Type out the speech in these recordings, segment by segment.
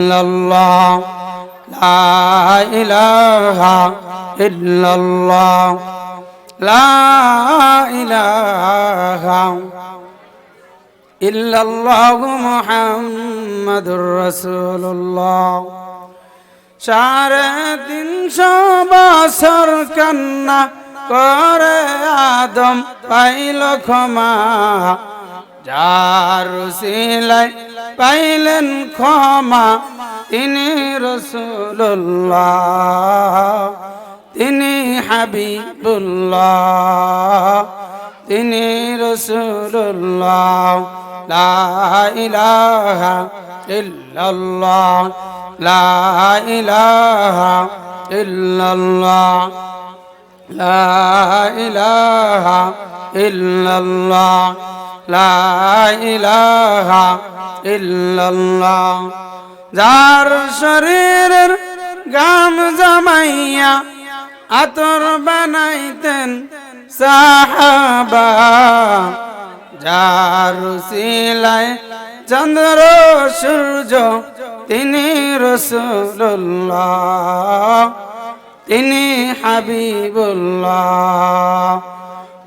إلا الله لا إله إلا الله لا إله إلا الله محمد رسول الله সাড়ে তিনশো বছর কান্না করে আদম পাইল ক্ষমা যার সিলাই পাইলেন ক্ষমা, তিনি রসুল্লাহ তিনি হাবিবুল্লাহ, তিনি রসুল্লাহ লা ইলাহা ইল্লাল্লাহ, লা ইলাহা ইল্লাল্লাহ, লা ইলাহা ইল্লাল্লাহ। লা যার শরীরের গাম জমাইয়া আতর বানাইতেন সাহাবা, যার সিলায় চন্দ্র, সূর্য, তিনি রসুল্লাহ, তিনি হাবিবুল্লাহ।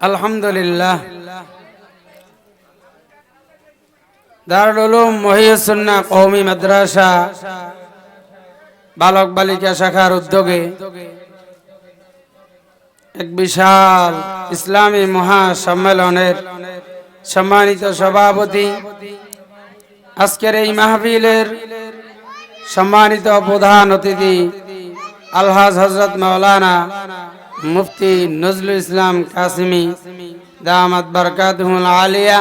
আলহামদুলিল্লাহ। দারুল কওমি মাদ্রাসা, বালক বালিকা শাখার উদ্যোগে এক বিশাল ইসলামী মহা সম্মেলনের সম্মানিত সভাপতি আজকের এই মাহফিলের সম্মানিত প্রধান অতিথি আলহাজ হজরত মাওলানা মুফতি নজরুল ইসলাম কাসিমি, দামাত বরকাতুল আলিয়া,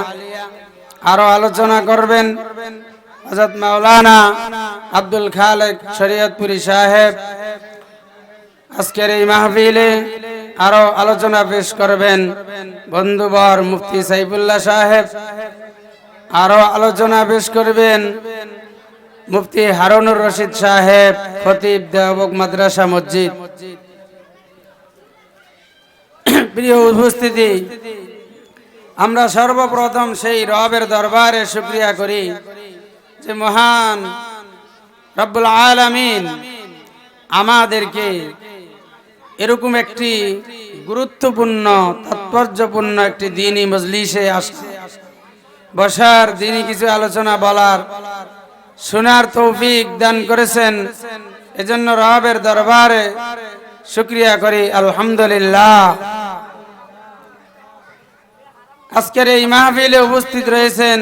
আরও আলোচনা করবেন। হজরত মাওলানা আব্দুল খালেক শরীয়তপুরি সাহেব, আজকের এই মাহফিলে আরও আলোচনা পেশ করবেন। বন্ধুবর মুফতি সাইফুল্লাহ সাহেব, আরও আলোচনা পেশ করবেন। মুফতি হারুনুর রশিদ সাহেব, খতিব দেওবক মাদ্রাসা মসজিদ। প্রিয় উপস্থিতি, আমরা সর্বপ্রথম সেই রবের দরবারে শুক্রিয়া করি যে মহান রব্বুল আলামিন আমাদেরকে এরকম একটি গুরুত্বপূর্ণ, তাৎপর্যপূর্ণ একটি দিনই মজলিসে আসছে বসার দিনই কিছু আলোচনা বলার শোনার তৌফিক দান করেছেন। এজন্য রবের দরবারে শুক্রিয়া করি, আলহামদুলিল্লাহ। আজকের এই মাহফিলে উপস্থিত রয়েছেন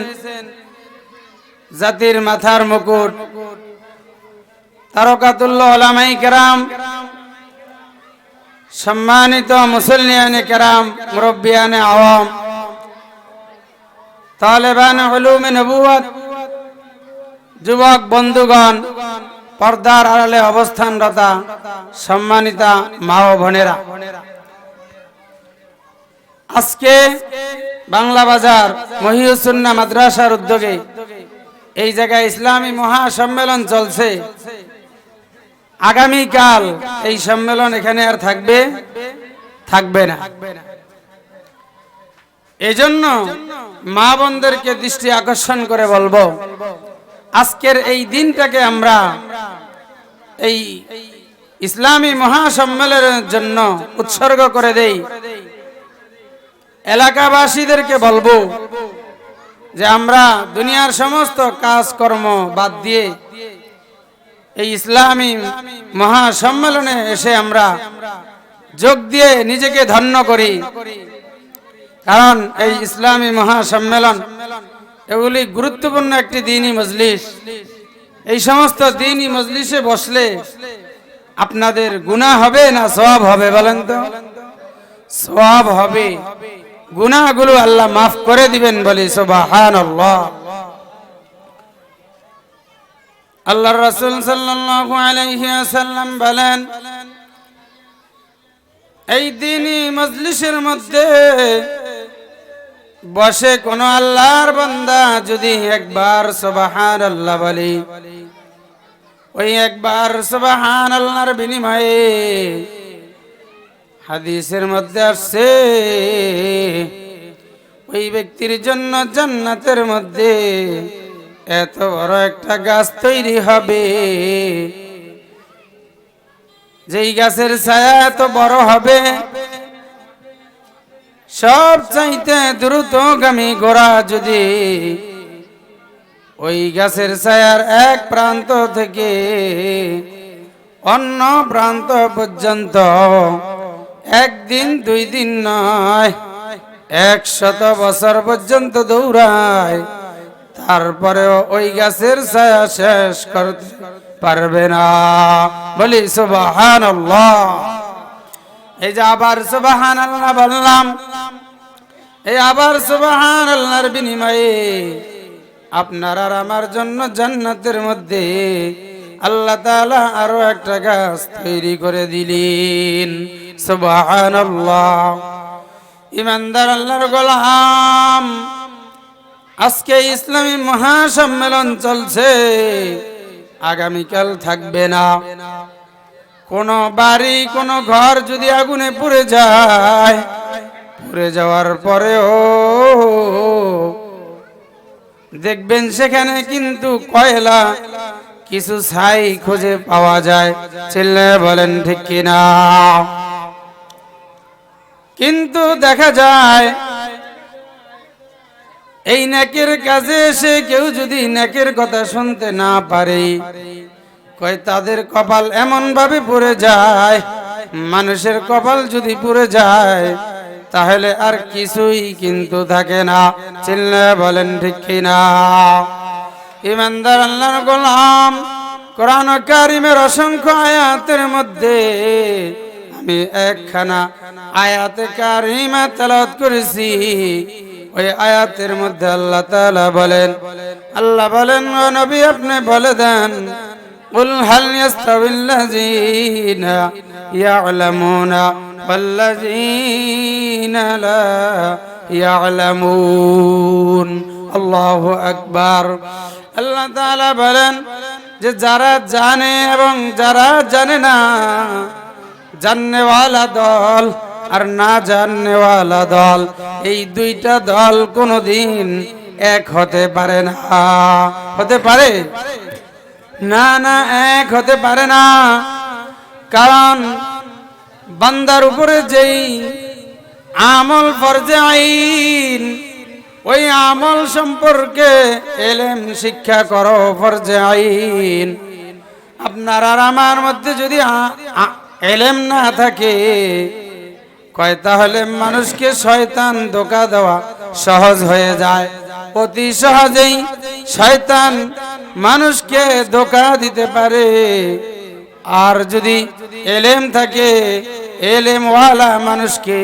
জাতির মাথার মুকুট, তারকাতুল্লাহ ওলামাই কেরাম, সম্মানিত মুসল্লিয়ানে কেরাম, মুরব্বিয়ানে আওয়াম, তালেবান হলুমে নবুয়াত যুবক, বন্ধুগণ, পর্দার আড়ালে অবস্থানরতা সম্মানিতা মা ও বোনেরা। আজকে বাংলা বাজার মহিউসুন্না মাদ্রাসার উদ্যোগে এই জায়গায় ইসলামী মহা সম্মেলন চলছে। আগামীকাল এই সম্মেলন এখানে আর থাকবে থাকবে না। এজন্য মা বোনদেরকে দৃষ্টি আকর্ষণ করে বলব আজকের এই দিনটাকে আমরা এই ইসলামী মহাসম্মেলনের জন্য উৎসর্গ করে দেই। এলাকাবাসীদেরকে বলব যে আমরা দুনিয়ার সমস্ত কাজকর্ম বাদ দিয়ে এই ইসলামী মহাসম্মেলনে এসে আমরা যোগ দিয়ে নিজেকে ধন্য করি। কারণ এই ইসলামী মহাসম্মেলন এগুলি গুরুত্বপূর্ণ একটি দিনই মজলিস। এই সমস্ত দিনই মজলিসে বসলে আপনাদের গুনাহ হবে না সওয়াব হবে বলেন তো? সওয়াব হবে। গুনাহগুলো আল্লাহ মাফ করে দিবেন বলি সুবাহান আল্লাহ রসুল ওয়াসাল্লাম বলেন, এই দিনই মজলিসের মধ্যে বসে কোন আল্লাহর বান্দা যদি একবার সবাহান আল্লাহ বলি, ওই একবার সুবাহান আল্লাহর বিনিময়ে হাদিসের মধ্যে আসছে, ওই ব্যক্তির জন্য জান্নাতের মধ্যে এত বড় একটা গাছ তৈরি হবে। যেই গাছের ছায়া এত বড় হবে সব চাইতে দ্রুতগামী গোড়া যদি ওই গাছের ছায়ার এক প্রান্ত থেকে অন্য প্রান্ত পর্যন্ত একদিন, দুই দিন নয় একশত বছর পর্যন্ত দৌড়ায়, তারপরেও ওই গাছের ছায়া শেষ করতে পারবে না। বলি সুবাহান এই যে আবার সুবাহান আল্লাহ বললাম। এই আবার সুবাহান আল্লাহর বিনিময়ে আপনার আর আমার জন্য জান্নাতের মধ্যে আল্লাহ তাআলা আরও একটা গাছ তৈরি করে দিলেন। সুবহানাল্লাহ। ইমানদার আল্লাহর গোলাম, আজকে ইসলামী মহাসম্মেলন চলছে, আগামীকাল থাকবে না। কোন বাড়ি, কোন ঘর যদি আগুনে পুড়ে যায়, পুড়ে যাওয়ার পরেও দেখবেন সেখানে কিন্তু কয়লা, কিছু ছাই খুঁজে পাওয়া যায়। ছেলে বলেন, ঠিক কিনা কিন্তু দেখা যায়, এই নাকের কাজে এসে কেউ যদি নাকের কথা শুনতে না পারে কয়, তাদের কপাল এমন ভাবে পড়ে যায়, মানুষের কপাল যদি পুড়ে যায়, তাহলে আর কিছুই কিন্তু থাকে না। চিল্লে বলেন ঠিক কিনা? ইমানদার আল্লাহর গোলাম, কোরআন কারিমের অসংখ্য আয়াতের মধ্যে আমি একখানা আয়াতে কারিমা তেলাওয়াত করেছি। ওই আয়াতের মধ্যে আল্লাহ তাআলা বলেন, আল্লাহ বলেন, ও নবী, আপনি বলে দেন قل هل يستوي الذين يعلمون والذين لا يعلمون الله أكبر আল্লাহ তাআলা বলেন যে যারা জানে এবং যারা জানে না জাননেওয়ালা দল আর না জাননেওয়ালা দল এই দুইটা দল কোনোদিন এক হতে পারে না হতে পারে না না, এক হতে পারে না। কারণ বান্দার উপরে যেই আমল ফরজে আইন, ওই আমল সম্পর্কে এলেম শিক্ষা করো ফরজে আইন। আপনার আর আমার মধ্যে যদি এলেম না থাকে, কয় তাহলে মানুষকে শয়তান ধোকা দেওয়া সহজ হয়ে যায়। অতি সহজেই শয়তান মানুষকে ধোকা দিতে পারে। আর যদি এলেম থাকে, এলেমওয়ালা মানুষকে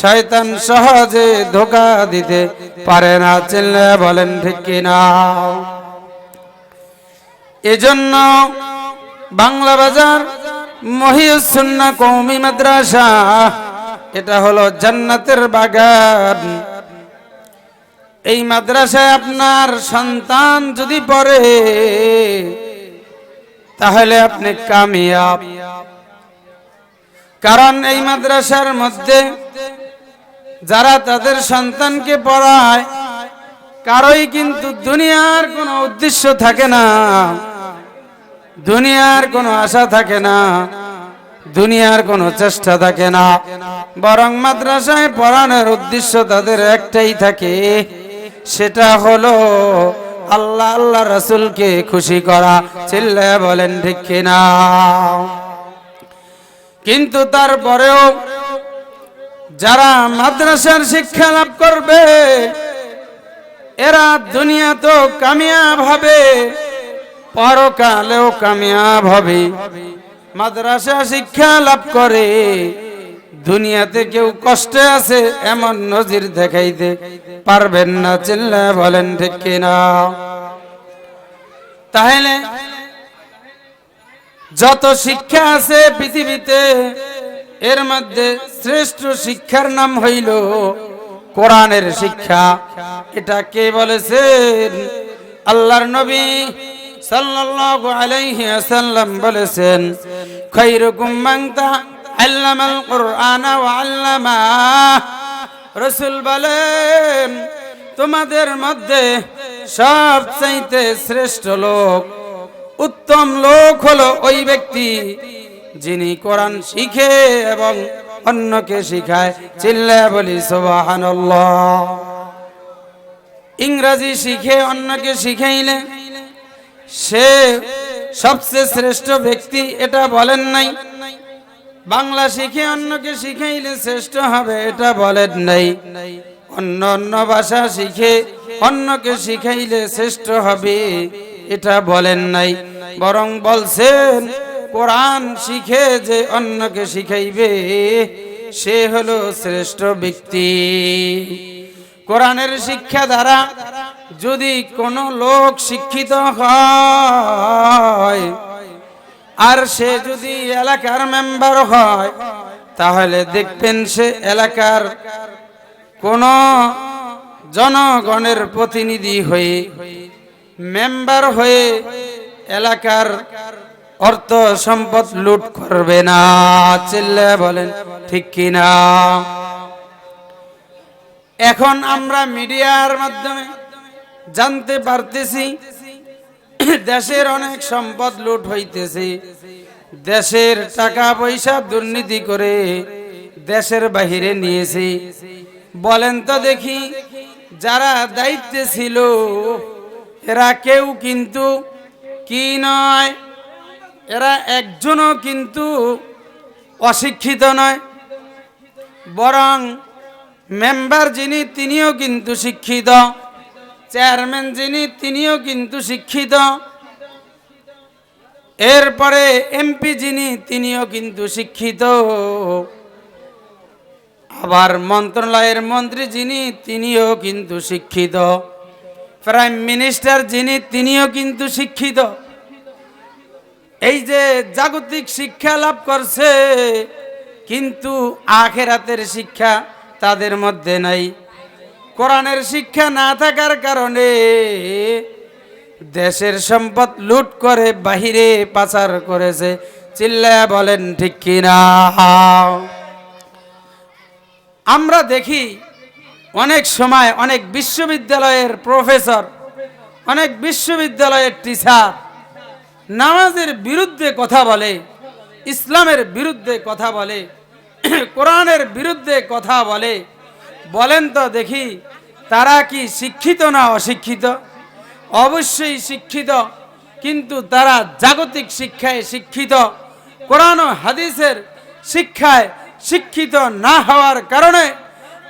শয়তান সহজে ধোকা দিতে পারে না। চিল্লে বলেন, ঠিক কিনা এজন্য বাংলা বাজার মহিউসুন্না কৌমি মাদ্রাসা, এটা হলো জান্নাতের বাগান। এই মাদ্রাসায় আপনার সন্তান যদি পড়ে, তাহলে আপনি কামিয়াব। কারণ এই মাদ্রাসার মধ্যে যারা তাদের সন্তানকে পড়ায়, কারোই কিন্তু দুনিয়ার কোনো উদ্দেশ্য থাকে না, দুনিয়ার কোনো আশা থাকে না, দুনিয়ার কোনো চেষ্টা থাকে না। বরং মাদ্রাসায় পড়ানোর উদ্দেশ্য তাদের একটাই থাকে। সেটা হলো আল্লাহ আল্লাহ রসুলকে খুশি করা। চিল্লা বলেন, ঠিক কিনা? কিন্তু তারপরেও যারা মাদ্রাসার শিক্ষা লাভ করবে, এরা দুনিয়া তো কামিয়াব হবে, পরকালেও কামিয়াব হবে। মাদ্রাসা শিক্ষা লাভ করে দুনিয়াতে কেউ কষ্টে আছে, এমন নজির দেখাইতে পারবেন না, চিল্লা বলেন ঠিক কিনা? তাহলে যত শিক্ষা আছে পৃথিবীতে, এর মধ্যে শ্রেষ্ঠ শিক্ষার নাম হইল কোরআনের শিক্ষা। এটা কে বলেছেন? আল্লাহর নবী সাল্লাল্লাহু আলাইহি ওয়াসাল্লাম বলেছেন খায়রুকুম মান তাআল্লামাল কুরআন আল্লামা। রাসূল বলেন, তোমাদের মধ্যে সবচাইতে শ্রেষ্ঠ লোক, উত্তম লোক হলো ওই ব্যক্তি যিনি কোরআন শিখে এবং অন্যকে শিখায়। চিল্লা বলি, সুবহানাল্লাহ। ইংরাজি শিখে অন্যকে শিখাইলে সে সবচেয়ে শ্রেষ্ঠ ব্যক্তি এটা বলেন নাই। বাংলা শিখে অন্যকে শিখাইলে শ্রেষ্ঠ হবে, এটা বলেন নাই। অন্য অন্য ভাষা শিখে অন্যকে শিখাইলে শ্রেষ্ঠ হবে, এটা বলেন নাই। বরং বলছেন, কোরআন শিখে যে অন্যকে শিখাইবে, সে হলো শ্রেষ্ঠ ব্যক্তি। কোরআনের শিক্ষা দ্বারা যদি কোনো লোক শিক্ষিত হয় আর সে যদি এলাকার মেম্বার হয়, তাহলে দেখবেন সে এলাকার কোন জনগণের প্রতিনিধি হয়ে, মেম্বার হয়ে এলাকার অর্থ সম্পদ লুট করবে না। চিল্লে বলেন, ঠিক কিনা এখন আমরা মিডিয়ার মাধ্যমে জানতে পারতেছি দেশের অনেক সম্পদ লুট হইতেছে। দেশের টাকা পয়সা দুর্নীতি করে দেশের বাহিরে নিয়েছে। বলেন তো দেখি, যারা দায়িত্বে ছিল, এরা কেউ কিন্তু কি নয়? এরা একজনও কিন্তু অশিক্ষিত নয়। বরং মেম্বার যিনি, তিনিও কিন্তু শিক্ষিত। চেয়ারম্যান যিনি, তিনিও কিন্তু শিক্ষিত। এরপরে এমপি যিনি, তিনিও কিন্তু শিক্ষিত। আবার মন্ত্রণালয়ের মন্ত্রী যিনি, তিনিও কিন্তু শিক্ষিত। প্রাইম মিনিস্টার যিনি, তিনিও কিন্তু শিক্ষিত। এই যে জাগতিক শিক্ষা লাভ করছে, কিন্তু আখেরাতের শিক্ষা তাদের মধ্যে নাই। কোরআনের শিক্ষা না থাকার কারণে দেশের সম্পদ লুট করে, বাহিরে পাচার করেছে। চিল্লায়া বলেন, ঠিক কিনা? আমরা দেখি অনেক সময় অনেক বিশ্ববিদ্যালয়ের প্রফেসর, অনেক বিশ্ববিদ্যালয়ের টিচার নামাজের বিরুদ্ধে কথা বলে, ইসলামের বিরুদ্ধে কথা বলে, কোরআনের বিরুদ্ধে কথা বলে বলেন তো দেখি, তারা কি শিক্ষিত না অশিক্ষিত? অবশ্যই শিক্ষিত, কিন্তু তারা জাগতিক শিক্ষায় শিক্ষিত। কোরআন হাদিসের শিক্ষায় শিক্ষিত না হওয়ার কারণে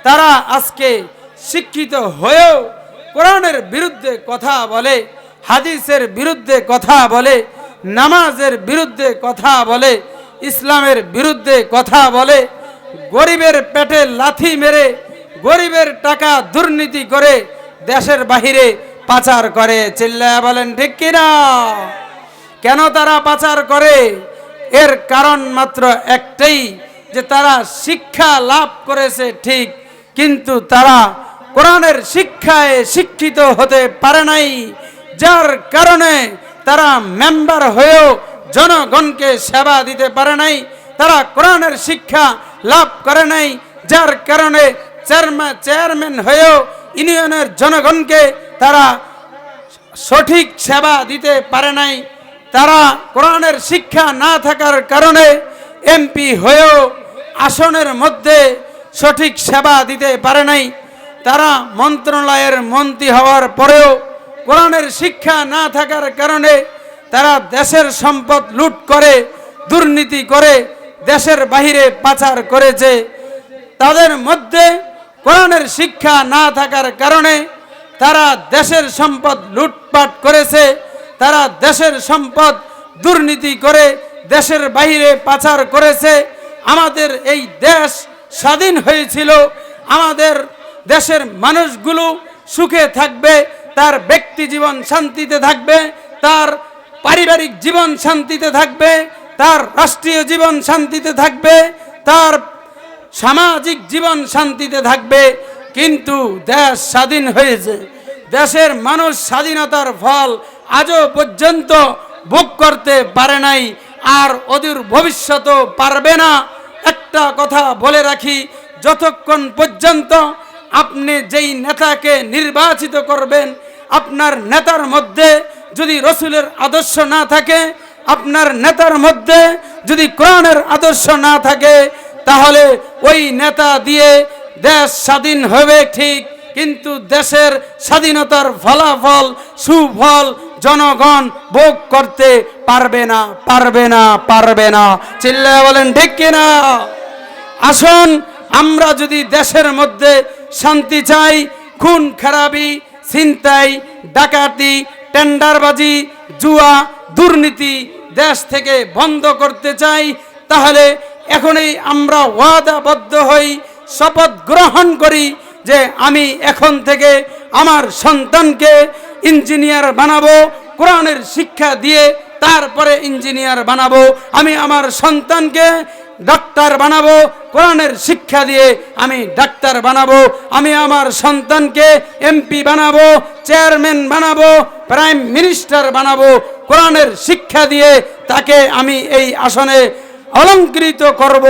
তারা আজকে শিক্ষিত হয়েও কোরআনের বিরুদ্ধে কথা বলে, হাদিসের বিরুদ্ধে কথা বলে, নামাজের বিরুদ্ধে কথা বলে, ইসলামের বিরুদ্ধে কথা বলে, গরিবের পেটে লাথি মেরে গরিবের টাকা দুর্নীতি করে দেশের বাহিরে পাচার করে। চিল্লায়া বলেন, ঠিক কিনা? কেন তারা পাচার করে? এর কারণ মাত্র একটাই, যে তারা শিক্ষা লাভ করেছে ঠিক, কিন্তু তারা কোরআনের শিক্ষায় শিক্ষিত হতে পারে নাই, যার কারণে তারা মেম্বার হয়েও জনগণকে সেবা দিতে পারে নাই, তারা কোরআনের শিক্ষা লাভ করে নাই, যার কারণে চেয়ারম্যান হয়েও ইউনিয়নের জনগণকে তারা সঠিক সেবা দিতে পারে নাই। তারা কোরআনের শিক্ষা না থাকার কারণে এমপি হয়েও আসনের মধ্যে সঠিক সেবা দিতে পারে নাই। তারা মন্ত্রণালয়ের মন্ত্রী হওয়ার পরেও কোরআনের শিক্ষা না থাকার কারণে তারা দেশের সম্পদ লুট করে, দুর্নীতি করে, দেশের বাহিরে পাচার করেছে। তাদের মধ্যে কোরআনের শিক্ষা না থাকার কারণে তারা দেশের সম্পদ লুটপাট করেছে, তারা দেশের সম্পদ দুর্নীতি করে, দেশের বাইরে পাচার করেছে। আমাদের এই দেশ স্বাধীন হয়েছিল, আমাদের দেশের মানুষগুলো সুখে থাকবে, তার ব্যক্তি জীবন শান্তিতে থাকবে, তার পারিবারিক জীবন শান্তিতে থাকবে, তার রাষ্ট্রীয় জীবন শান্তিতে থাকবে, তার সামাজিক জীবন শান্তিতে থাকবে, কিন্তু দেশ স্বাধীন হয়েছে। দেশের মানুষ স্বাধীনতার ফল আজও পর্যন্ত ভোগ করতে পারে নাই, আর অদূর ভবিষ্যতও পারবে না। একটা কথা বলে রাখি, যতক্ষণ পর্যন্ত আপনি যেই নেতাকে নির্বাচিত করবেন, আপনার নেতার মধ্যে যদি রসুলের আদর্শ না থাকে, আপনার নেতার মধ্যে যদি কোরআনের আদর্শ না থাকে তাহলে ওই নেতা দিয়ে দেশ স্বাধীন হবে ঠিক, কিন্তু দেশের স্বাধীনতার ফলাফল, সুফল জনগণ ভোগ করতে পারবে না পারবে না পারবে না। চিল্লা বলেন, ঠিক কিনা? আসুন, আমরা যদি দেশের মধ্যে শান্তি চাই, খুন, খারাপি, ছিনতাই, ডাকাতি, টেন্ডারবাজি, জুয়া, দুর্নীতি দেশ থেকে বন্ধ করতে চাই তাহলে এখনই আমরা ওয়াদাবদ্ধ হই, শপথ গ্রহণ করি যে আমি এখন থেকে আমার সন্তানকে ইঞ্জিনিয়ার বানাবো, কোরআনের শিক্ষা দিয়ে তারপরে ইঞ্জিনিয়ার বানাবো, আমি আমার সন্তানকে ডাক্তার বানাবো, কোরআনের শিক্ষা দিয়ে আমি ডাক্তার বানাবো, আমি আমার সন্তানকে এমপি বানাবো, চেয়ারম্যান বানাবো, প্রাইম মিনিস্টার বানাবো, কোরআনের শিক্ষা দিয়ে তাকে আমি এই আসনে অলঙ্কৃত করব।